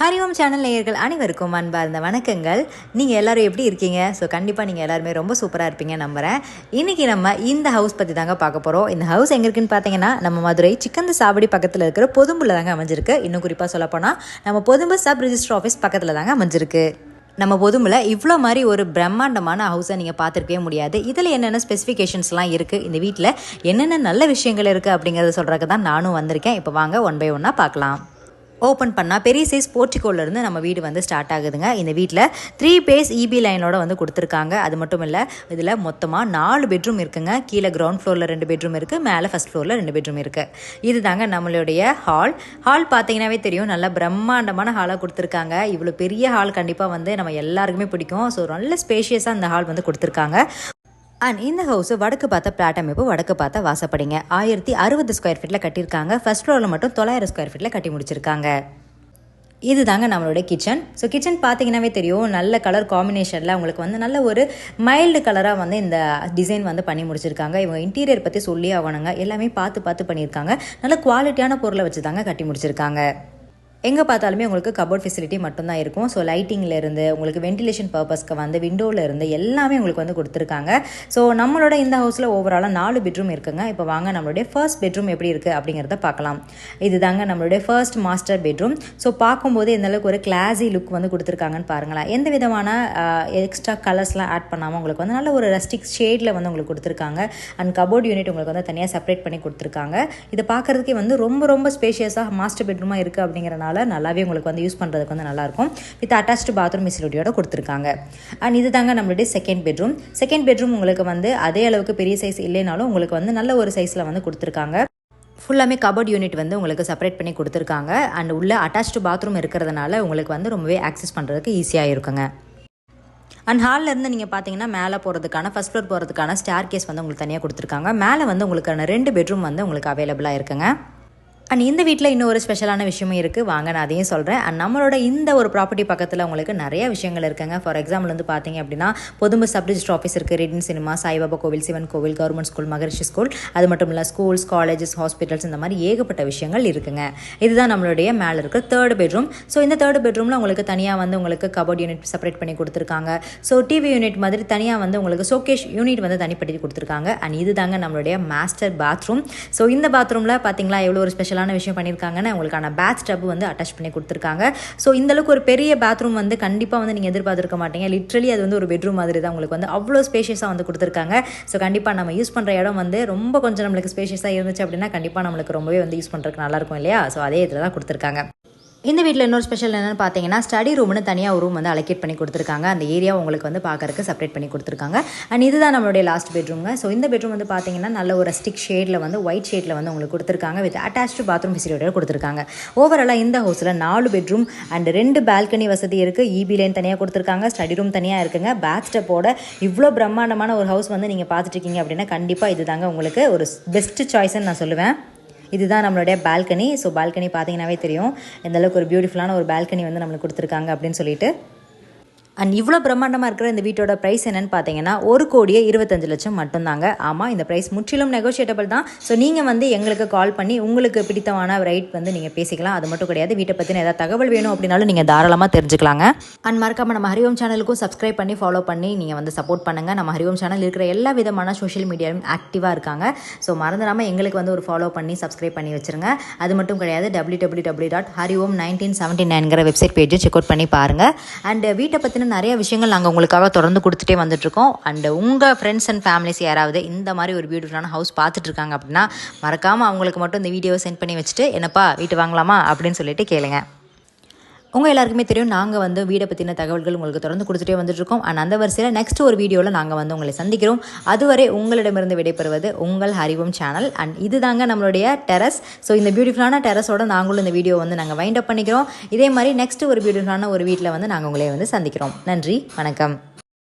Hariom channel நேயர்கள் அனைவருக்கும் அன்பார்ந்த வணக்கங்கள். நீங்கள் எல்லாரும் எப்படி இருக்கீங்க? ஸோ கண்டிப்பாக நீங்கள் எல்லாருமே ரொம்ப சூப்பராக இருப்பீங்க நம்புகிறேன் இன்றைக்கி நம்ம இந்த ஹவுஸ் பற்றி தாங்க பார்க்க போகிறோம் இந்த ஹவுஸ் எங்கே இருக்குன்னு பார்த்தீங்கன்னா நம்ம மதுரை சிக்கந்த சாவடி பக்கத்தில் இருக்கிற பொதும்புல தாங்க அமைஞ்சிருக்கு. இன்னும் குறிப்பாக சொல்லப்போனால் நம்ம பொதும்பு சப் ரிஜிஸ்டர் ஆஃபீஸ் பக்கத்தில் தாங்க அமைஞ்சிருக்கு. நம்ம பொதுமில் இவ்வளோ மாதிரி ஒரு பிரம்மாண்டமான ஹவுஸை நீங்கள் பார்த்துருக்கவே முடியாது. இதில் என்னென்ன ஸ்பெசிஃபிகேஷன்ஸ்லாம் இருக்குது இந்த வீட்டில் என்னென்ன நல்ல விஷயங்கள் இருக்குது அப்படிங்கிறத சொல்கிறதுக்கு தான் நானும் வந்திருக்கேன். இப்போ வாங்க ஒன் பை ஒன்னாக பார்க்கலாம். ஓப்பன் பண்ணால் பெரிய சைஸ் போர்ட்டிகோலேருந்து நம்ம வீடு வந்து ஸ்டார்ட் ஆகுதுங்க. இந்த வீட்டில் த்ரீ பேஸ் இபி லைனோட வந்து கொடுத்துருக்காங்க. அது மட்டும் இல்லை இதில் மொத்தமாக நாலு பெட்ரூம் இருக்குங்க. கீழே கிரவுண்ட் ஃப்ளோரில் ரெண்டு பெட்ரூம் இருக்குது மேலே ஃபஸ்ட் ஃப்ளோரில் ரெண்டு பெட்ரூம் இருக்குது இது தாங்க நம்மளுடைய ஹால் ஹால் பார்த்தீங்கன்னாவே தெரியும் நல்லா பிரம்மாண்டமான ஹாலாக கொடுத்துருக்காங்க. இவ்வளோ பெரிய ஹால் கண்டிப்பாக வந்து நம்ம எல்லாருக்குமே பிடிக்கும். ஸோ நல்ல ஸ்பேஷியஸாக அந்த ஹால் வந்து கொடுத்துருக்காங்க. அண்ட் இந்த ஹவுஸ் வடக்கு பார்த்த பிளாட் அமைப்பு வடக்கு பார்த்த வாசப்படிங்க. ஆயிரத்தி அறுபது ஸ்கொயர் ஃபீட்டில் கட்டியிருக்காங்க. ஃபர்ஸ்ட் ஃப்ளோரில் மட்டும் தொள்ளாயிரம் ஸ்கொயர் ஃபீட்டில் கட்டி முடிச்சிருக்காங்க. இது தாங்க நம்மளோட கிச்சன் ஸோ கிச்சன் பார்த்தீங்கன்னாவே தெரியும். நல்ல கலர் காம்பினேஷனில் உங்களுக்கு வந்து நல்ல ஒரு மைல்டு கலராக வந்து இந்த டிசைன் வந்து பண்ணி முடிச்சிருக்காங்க. இவங்க இன்டீரியர் பற்றி சொல்லி ஆகணுங்க. எல்லாமே பார்த்து பார்த்து பண்ணியிருக்காங்க. நல்ல குவாலிட்டியான பொருளை வச்சு தாங்க கட்டி முடிச்சிருக்காங்க. எங்கே பார்த்தாலுமே உங்களுக்கு கபோர்ட் ஃபெசிலிட்டி மட்டும்தான் இருக்கும். ஸோ லைட்டிங்கில் இருந்து உங்களுக்கு வென்டிலேஷன் பர்பஸ்க்கு வந்து விண்டோவில் இருந்து எல்லாமே உங்களுக்கு வந்து கொடுத்துருக்காங்க. ஸோ நம்மளோட இந்த ஹவுஸில் ஓவராலாக நாலு பெட்ரூம் இருக்குங்க. இப்போ வாங்க நம்மளுடைய ஃபர்ஸ்ட் பெட்ரூம் எப்படி இருக்குது அப்படிங்கிறத பார்க்கலாம். இது தாங்க நம்மளுடைய ஃபர்ஸ்ட் மாஸ்டர் பெட்ரூம் ஸோ பார்க்கும்போது எந்தளவுக்கு ஒரு கிளாஸி லுக் வந்து கொடுத்துருக்காங்கன்னு பாருங்களேன். எந்த விதமான எக்ஸ்ட்ரா கலர்ஸ்லாம் ஆட் பண்ணாமல் உங்களுக்கு வந்து நல்ல ஒரு ரஸ்டிக் ஷேடில் வந்து உங்களுக்கு கொடுத்துருக்காங்க. அண்ட் கபோர்ட் யூனிட் உங்களுக்கு வந்து தனியாக செப்பரேட் பண்ணி கொடுத்துருக்காங்க. இதை பார்க்குறதுக்கே வந்து ரொம்ப ரொம்ப ஸ்பேஷியஸாக மாஸ்டர் பெட்ரூமாக இருக்குது அப்படிங்கிறனால நல்லாவே உங்களுக்கு வந்து யூஸ் பண்ணுறதுக்கு வந்து நல்லாயிருக்கும் வித் அட்டாச்டு பாத்ரூம் ஃபெசிலிட்டியோட கொடுத்துருக்காங்க. அண்ட் இது தாங்க நம்மளுடைய செகண்ட் பெட்ரூம் செகண்ட் பெட்ரூம் உங்களுக்கு வந்து அதே அளவுக்கு பெரிய சைஸ் இல்லைனாலும் உங்களுக்கு வந்து நல்ல ஒரு சைஸில் வந்து கொடுத்துருக்காங்க. ஃபுல்லாமே கபோர்ட் யூனிட் வந்து உங்களுக்கு செப்பரேட் பண்ணி கொடுத்துருக்காங்க. அண்ட் உள்ள அட்டாச்டு பாத்ரூம் இருக்கிறதுனால உங்களுக்கு வந்து ரொம்பவே ஆக்சஸ் பண்ணுறதுக்கு ஈஸியாக இருக்குங்க. அண்ட் ஹாலில் இருந்து நீங்கள் பார்த்தீங்கன்னா மேலே போகிறதுக்கான ஃபஸ்ட் ஃப்ளோர் போகிறதுக்கான ஸ்டார் கேஸ் வந்து உங்களுக்கு தனியாக கொடுத்துருக்காங்க. மேலே வந்து உங்களுக்கான ரெண்டு பெட்ரூம் வந்து உங்களுக்கு அவைலபிளாக இருக்குங்க. அண்ட் இந்த வீட்டில் இன்னும் ஒரு ஸ்பெஷலான விஷயமும் இருக்குது வாங்க நான் அதையும் சொல்கிறேன் அண்ட் நம்மளோட இந்த ஒரு ப்ராப்பர்ட்டி பக்கத்தில் உங்களுக்கு நிறைய விஷயங்கள் இருக்குங்க. ஃபார் எக்ஸாம்பிள் வந்து பார்த்தீங்க அப்படின்னா பொதும்பு சப் ரிஜிஸ்டர் ஆஃபீஸ் இருக்குது ரெடின் சினிமா சாய்பாபா கோவில் சிவன் கோவில் கவர்மெண்ட் ஸ்கூல் மகரிஷி ஸ்கூல் அது மட்டும் இல்லை ஸ்கூல்ஸ் காலேஜஸ் ஹாஸ்பிட்டல்ஸ் இந்த மாதிரி ஏகப்பட்ட விஷயங்கள் இருக்குங்க. இதுதான் நம்மளுடைய மேலே இருக்கிற தேர்ட் பெட்ரூம் ஸோ இந்த தேர்ட் பெட்ரூமில் உங்களுக்கு தனியாக வந்து உங்களுக்கு கபோர்ட் யூனிட் செப்பரேட் பண்ணி கொடுத்துருக்காங்க. ஸோ டிவி யூனிட் மாதிரி தனியாக வந்து உங்களுக்கு ஷோகேஷ் யூனிட் வந்து தனிப்படுத்தி கொடுத்துருக்காங்க. அண்ட் இது தாங்க நம்மளுடைய மாஸ்டர் பாத்ரூம் ஸோ இந்த பாத்ரூமில் பார்த்தீங்களா எவ்வளோ ஒரு ஸ்பெஷலான விஷயம் பண்ணியிருக்காங்கன்னு உங்களுக்கான பேத் டப் வந்து அட்டாச் பண்ணி கொடுத்துருக்காங்க. ஸோ இந்தளவுக்கு ஒரு பெரிய பாத்ரூம் வந்து கண்டிப்பாக வந்து நீங்கள் எதிர்பார்த்துருக்க மாட்டீங்க. லிட்ரலி அது வந்து ஒரு பெட்ரூம் மாதிரி தான் உங்களுக்கு வந்து அவ்வளோ ஸ்பேஷியஸாக வந்து கொடுத்துருக்காங்க. ஸோ கண்டிப்பாக நம்ம யூஸ் பண்ணுற இடம் வந்து ரொம்ப கொஞ்சம் நம்மளுக்கு ஸ்பேஷியஸாக இருந்துச்சு அப்படின்னா கண்டிப்பாக நம்மளுக்கு ரொம்பவே வந்து யூஸ் பண்ணுறதுக்கு நல்லாயிருக்கும் இல்லையா? ஸோ அதே இதில் தான் கொடுத்துருக்காங்க. இந்த வீட்டில் இன்னொரு ஸ்பெஷல் என்னென்னு பார்த்தீங்கன்னா ஸ்டடி ரூம்னு தனியாக ஒரு ரூம் வந்து அலோகேட் பண்ணி கொடுத்துருக்காங்க. அந்த ஏரியா உங்களுக்கு வந்து பார்க்கறதுக்கு செப்பரேட் பண்ணி கொடுத்துருக்காங்க. அண்ட் இதுதான் நம்மளுடைய லாஸ்ட் பெட்ரூம்ங்க ஸோ இந்த பெட்ரூம் வந்து பார்த்தீங்கன்னா நல்ல ஒரு ஸ்டிக் ஷேடில் வந்து ஒயிட் ஷேடில் வந்து உங்களுக்கு கொடுத்துருக்காங்க. வித் அட்டாச்சு பாத்ரூம் ஃபெசிலிட்டியோட கொடுத்துருக்காங்க. ஓவராலாக இந்த ஹவுஸில் நாலு பெட்ரூம் அண்ட் ரெண்டு பால்கனி வசதி இருக்குது இபி லைன் தனியாக கொடுத்துருக்காங்க. ஸ்டடி ரூம் தனியாக இருக்குங்க. பேக் ஸ்டெப்போட இவ்வளோ பிரம்மாண்டமான ஒரு ஹவுஸ் வந்து நீங்கள் பார்த்துட்டு இருக்கீங்க அப்படின்னா கண்டிப்பாக இது தாங்க உங்களுக்கு ஒரு பெஸ்ட் சாய்ஸ்ன்னு நான் சொல்லுவேன். இதுதான் நம்மளுடைய பால்கனி ஸோ பால்கனி பார்த்தீங்கன்னாவே தெரியும். எந்த அளவுக்கு ஒரு பியூட்டிஃபுல்லான ஒரு பால்கனி வந்து நம்மளுக்கு கொடுத்துருக்காங்க அப்படின்னு சொல்லிட்டு. அண்ட் இவ்வளோ பிரம்மாண்டமாக இருக்கிற இந்த வீட்டோட ப்ரைஸ் என்னென்னு பார்த்தீங்கன்னா ஒரு கோடியே இருபத்தஞ்சு லட்சம் மட்டும்தாங்க. ஆமாம் இந்த ப்ரைஸ் முற்றிலும் நெகோஷியேட்டபிள் தான். ஸோ நீங்கள் வந்து எங்களுக்கு கால் பண்ணி உங்களுக்கு பிடித்தமான ரைட் வந்து நீங்கள் பேசிக்கலாம். அது மட்டும் கிடையாது வீட்டை பற்றின ஏதாவது தகவல் வேணும் அப்படின்னாலும் நீங்கள் தாராளமாக தெரிஞ்சுக்கலாங்க. அண்ட் மறக்காம நம்ம ஹரிஓம் சேனலுக்கும் சப்ஸ்கிரைப் பண்ணி ஃபாலோ பண்ணி நீங்கள் வந்து சப்போர்ட் பண்ணுங்கள் நம்ம ஹரிஓம் சேனல் இருக்கிற எல்லா விதமான சோஷியல் மீடியாவும் ஆக்டிவாக இருக்காங்க. ஸோ மறந்துடாமல் எங்களுக்கு வந்து ஒரு ஃபாலோ பண்ணி சப்ஸ்கிரைப் பண்ணி வச்சுருங்க. அது மட்டும் கிடையாது W W W dot Hariom nineteen seventy நைன்கிற website பேஜும் செக் அவுட் பண்ணி பாருங்கள் அண்ட் வீட்டை பற்றின நிறைய விஷயங்கள் நாங்கள் உங்களுக்காக தொடர்ந்து கொடுத்துட்டே வந்துட்டுருக்கோம். அண்ட் உங்கள் ஃப்ரெண்ட்ஸ் அண்ட் ஃபேமிலிஸ் யாராவது இந்த மாதிரி ஒரு பியூட்டிஃபுல்லான ஹவுஸ் பார்த்துட்டு இருக்காங்க அப்படின்னா மறக்காமல் அவங்களுக்கு மட்டும் இந்த வீடியோவை சென்ட் பண்ணி வச்சுட்டு என்னப்பா வீட்டு வாங்கலாமா? அப்படின்னு சொல்லிட்டு கேளுங்க. உங்கள் எல்லாருக்குமே தெரியும் நாங்கள் வந்து வீடை பற்றின தகவல்கள் உங்களுக்கு தொடர்ந்து கொடுத்துட்டே வந்துட்டுருக்கோம். அண்ட் அந்த வரிசையில் நெக்ஸ்ட் ஒரு வீடியோவில் நாங்கள் வந்து உங்களை சந்திக்கிறோம். அதுவரை உங்களிடமிருந்து விடைபெறுவது உங்கள் ஹரிவம் சேனல். அண்ட் இது தாங்க நம்மளுடைய டெரஸ் ஸோ இந்த பியூட்டிஃபுல்லான டெரஸோட நாங்களும் இந்த வீடியோ வந்து நாங்கள் வைண்ட் அப் பண்ணிக்கிறோம். இதே மாதிரி நெக்ஸ்ட் ஒரு பியூட்டிஃபுல்லான ஒரு வீட்டில் வந்து நாங்கள் உங்களை வந்து சந்திக்கிறோம். நன்றி வணக்கம்.